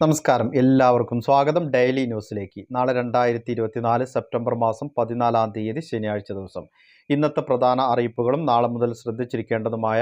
നമസ്കാരം. എല്ലാവർക്കും സ്വാഗതം. ഡെയിലി ന്യൂസിലേക്ക് നാളെ രണ്ടായിരത്തി ഇരുപത്തിനാല് സെപ്റ്റംബർ മാസം പതിനാലാം തീയതി ശനിയാഴ്ച ദിവസം. ഇന്നത്തെ പ്രധാന അറിയിപ്പുകളും നാളെ മുതൽ ശ്രദ്ധിച്ചിരിക്കേണ്ടതുമായ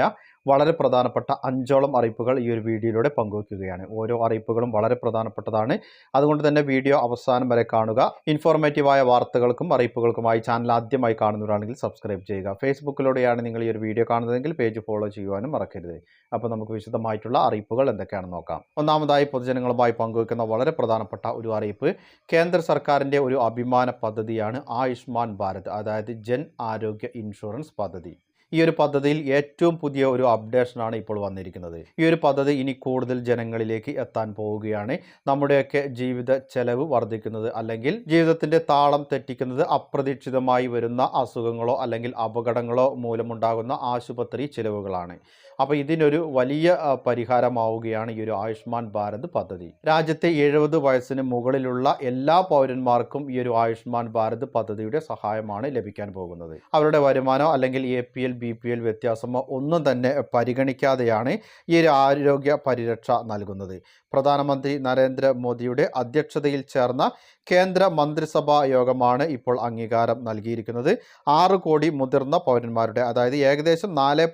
വളരെ പ്രധാനപ്പെട്ട അഞ്ചോളം അറിയിപ്പുകൾ ഈ ഒരു വീഡിയോയിലൂടെ പങ്കുവയ്ക്കുകയാണ് ഓരോ അറിയിപ്പുകളും വളരെ പ്രധാനപ്പെട്ടതാണ്. അതുകൊണ്ട് തന്നെ വീഡിയോ അവസാനം വരെ കാണുക. ഇൻഫോർമേറ്റീവായ വാർത്തകൾക്കും അറിയിപ്പുകൾക്കുമായി ചാനൽ ആദ്യമായി കാണുന്നവരാണെങ്കിൽ സബ്സ്ക്രൈബ് ചെയ്യുക. ഫേസ്ബുക്കിലൂടെയാണ് നിങ്ങൾ ഈ ഒരു വീഡിയോ കാണുന്നതെങ്കിൽ പേജ് ഫോളോ ചെയ്യുവാനും മറക്കരുത്. അപ്പോൾ നമുക്ക് വിശദമായിട്ടുള്ള അറിയിപ്പുകൾ എന്തൊക്കെയാണെന്ന് നോക്കാം. ഒന്നാമതായി പൊതുജനങ്ങളുമായി പങ്കുവയ്ക്കുന്ന വളരെ പ്രധാനപ്പെട്ട ഒരു അറിയിപ്പ്. കേന്ദ്ര സർക്കാരിന്റെ ഒരു അഭിമാന പദ്ധതിയാണ് ആയുഷ്മാൻ ഭാരത് അതായത് ജൻ ആരോഗ്യ ഇൻഷുറൻസ് പദ്ധതി. ഈ ഒരു പദ്ധതിയിൽ ഏറ്റവും പുതിയ ഒരു അപ്ഡേഷനാണ് ഇപ്പോൾ വന്നിരിക്കുന്നത്. ഈ ഒരു പദ്ധതി ഇനി കൂടുതൽ ജനങ്ങളിലേക്ക് എത്താൻ പോവുകയാണ്. നമ്മുടെയൊക്കെ ജീവിത ചെലവ് വർദ്ധിക്കുന്നത് അല്ലെങ്കിൽ ജീവിതത്തിന്റെ താളം തെറ്റിക്കുന്നത് അപ്രതീക്ഷിതമായി വരുന്ന അസുഖങ്ങളോ അല്ലെങ്കിൽ അപകടങ്ങളോ മൂലമുണ്ടാകുന്ന ആശുപത്രി ചിലവുകളാണ്. അപ്പോൾ ഇതിനൊരു വലിയ പരിഹാരമാവുകയാണ് ഈ ഒരു ആയുഷ്മാൻ ഭാരത് പദ്ധതി. രാജ്യത്തെ എഴുപത് വയസ്സിന് മുകളിലുള്ള എല്ലാ പൗരന്മാർക്കും ഈ ഒരു ആയുഷ്മാൻ ഭാരത് പദ്ധതിയുടെ സഹായമാണ് ലഭിക്കാൻ പോകുന്നത്. അവരുടെ വരുമാനം അല്ലെങ്കിൽ A P L B P L വ്യത്യാസമോ ഒന്നും തന്നെ പരിഗണിക്കാതെയാണ് ഈ ഒരു ആരോഗ്യ പരിരക്ഷ നൽകുന്നത്. പ്രധാനമന്ത്രി നരേന്ദ്രമോദിയുടെ അധ്യക്ഷതയിൽ ചേർന്ന കേന്ദ്ര മന്ത്രിസഭാ യോഗമാണ് ഇപ്പോൾ അംഗീകാരം നൽകിയിരിക്കുന്നത്. ആറ് കോടി മുതിർന്ന പൗരന്മാരുടെ അതായത് ഏകദേശം നാല്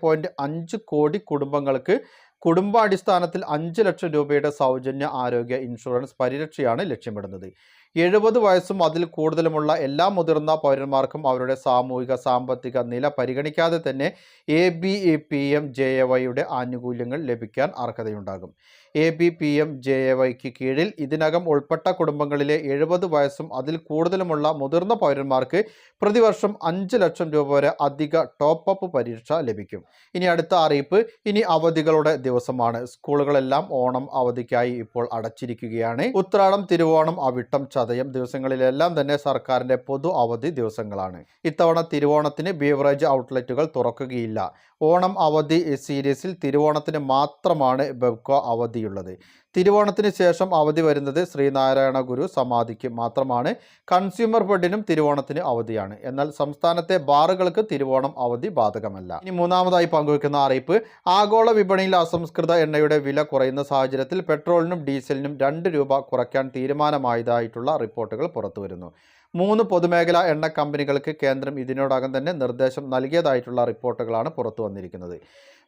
കോടി കുടുംബങ്ങൾക്ക് കുടുംബാടിസ്ഥാനത്തിൽ അഞ്ച് ലക്ഷം രൂപയുടെ സൗജന്യ ആരോഗ്യ ഇൻഷുറൻസ് പരിരക്ഷയാണ് ലക്ഷ്യമിടുന്നത്. എഴുപത് വയസ്സും അതിൽ കൂടുതലുമുള്ള എല്ലാ മുതിർന്ന പൗരന്മാർക്കും അവരുടെ സാമൂഹിക സാമ്പത്തിക നില പരിഗണിക്കാതെ തന്നെ A B P M J A വൈയുടെ ആനുകൂല്യങ്ങൾ ലഭിക്കാൻ അർഹതയുണ്ടാകും. A B P M J A വൈക്ക് കീഴിൽ ഇതിനകം ഉൾപ്പെട്ട കുടുംബങ്ങളിലെ എഴുപത് വയസ്സും അതിൽ കൂടുതലുമുള്ള മുതിർന്ന പൗരന്മാർക്ക് പ്രതിവർഷം അഞ്ച് ലക്ഷം രൂപ വരെ അധിക ടോപ്പ് അപ്പ് പരീക്ഷ ലഭിക്കും. ഇനി അടുത്ത അറിയിപ്പ് ഇനി അവധികളുടെ ദിവസമാണ്. സ്കൂളുകളെല്ലാം ഓണം അവധിക്കായി ഇപ്പോൾ അടച്ചിരിക്കുകയാണ്. ഉത്രാടം തിരുവോണം അവിട്ടം ചതയം ദിവസങ്ങളിലെല്ലാം തന്നെ സർക്കാരിന്റെ പൊതു അവധി ദിവസങ്ങളാണ്. ഇത്തവണ തിരുവോണത്തിന് ബീവറേജ് ഔട്ട്ലെറ്റുകൾ തുറക്കുകയില്ല. ഓണം അവധി സീരീസിൽ തിരുവോണത്തിന് മാത്രമാണ് ബെബ്കോ അവധിയുള്ളത്. തിരുവോണത്തിന് ശേഷം അവധി വരുന്നത് ശ്രീനാരായണ ഗുരു സമാധിക്ക് മാത്രമാണ്. കൺസ്യൂമർ ഫെഡിനും തിരുവോണത്തിന് അവധിയാണ്. എന്നാൽ സംസ്ഥാനത്തെ ബാറുകൾക്ക് തിരുവോണം അവധി ബാധകമല്ല. ഇനി മൂന്നാമതായി പങ്കുവയ്ക്കുന്ന അറിയിപ്പ്. ആഗോള വിപണിയിൽ അസംസ്കൃത എണ്ണയുടെ വില കുറയുന്ന സാഹചര്യത്തിൽ പെട്രോളിനും ഡീസലിനും രണ്ട് രൂപ കുറയ്ക്കാൻ തീരുമാനമായതായിട്ടുള്ള റിപ്പോർട്ടുകൾ പുറത്തുവരുന്നു. മൂന്ന് പൊതുമേഖലാ എണ്ണ കമ്പനികൾക്ക് കേന്ദ്രം ഇതിനോടകം തന്നെ നിർദ്ദേശം നൽകിയതായിട്ടുള്ള റിപ്പോർട്ടുകളാണ് പുറത്തു വന്നിരിക്കുന്നത്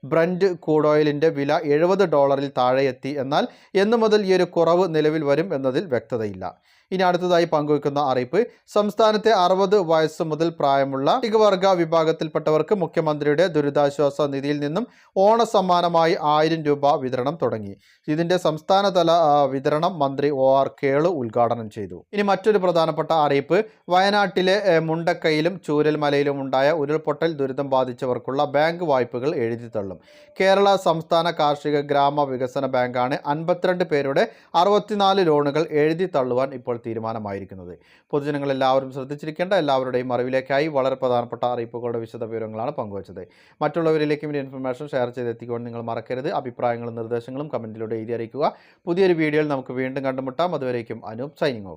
ബ്രൻഡ് ക്രൂഡ് ഓയിലിന്റെ വില എഴുപത് ഡോളറിൽ താഴെ എത്തി എന്നാൽ എന്നു മുതൽ ഈ ഒരു കുറവ് നിലവിൽ വരും എന്നതിൽ വ്യക്തതയില്ല. ഇനി അടുത്തതായി പങ്കുവയ്ക്കുന്ന അറിയിപ്പ് സംസ്ഥാനത്തെ അറുപത് വയസ്സ് മുതൽ പ്രായമുള്ള ഇകവർഗ വിഭാഗത്തിൽപ്പെട്ടവർക്ക് മുഖ്യമന്ത്രിയുടെ ദുരിതാശ്വാസ നിധിയിൽ നിന്നും ഓണ സമ്മാനമായി ആയിരം രൂപ വിതരണം തുടങ്ങി. ഇതിന്റെ സംസ്ഥാനതല വിതരണം മന്ത്രി ഒ. ആർ. കേളു ഉദ്ഘാടനം ചെയ്തു. ഇനി മറ്റൊരു പ്രധാനപ്പെട്ട അറിയിപ്പ് വയനാട്ടിലെ മുണ്ടക്കയിലും ചൂരൽമലയിലും ഉണ്ടായ ഉരുൾപൊട്ടൽ ദുരിതം ബാധിച്ചവർക്കുള്ള ബാങ്ക് വായ്പകൾ എഴുതി തള്ളും. കേരള സംസ്ഥാന കാർഷിക ഗ്രാമ വികസന ബാങ്കാണ് അൻപത്തിരണ്ട് പേരുടെ അറുപത്തിനാല് ലോണുകൾ എഴുതി തള്ളുവാൻ ഇപ്പോൾ തീരുമാനമായിരിക്കുന്നത്. പൊതുജനങ്ങൾ എല്ലാവരും ശ്രദ്ധിച്ചിരിക്കേണ്ട എല്ലാവരുടെയും അറിവിലേക്കായി വളരെ പ്രധാനപ്പെട്ട അറിയിപ്പുകളുടെ വിശദ വിവരങ്ങളാണ് പങ്കുവച്ചത്. മറ്റുള്ളവരിലേക്കും ഈ ഇൻഫർമേഷൻ ഷെയർ ചെയ്തെത്തിക്കുവാൻ നിങ്ങൾ മറക്കരുത്. അഭിപ്രായങ്ങളും നിർദ്ദേശങ്ങളും കമന്റിലൂടെ എഴുതി അറിയിക്കുക. പുതിയൊരു വീഡിയോയിൽ നമുക്ക് വീണ്ടും കണ്ടുമുട്ടാം. അതുവരേക്കും അനൂപ് സൈനിങ് ഓഫ്.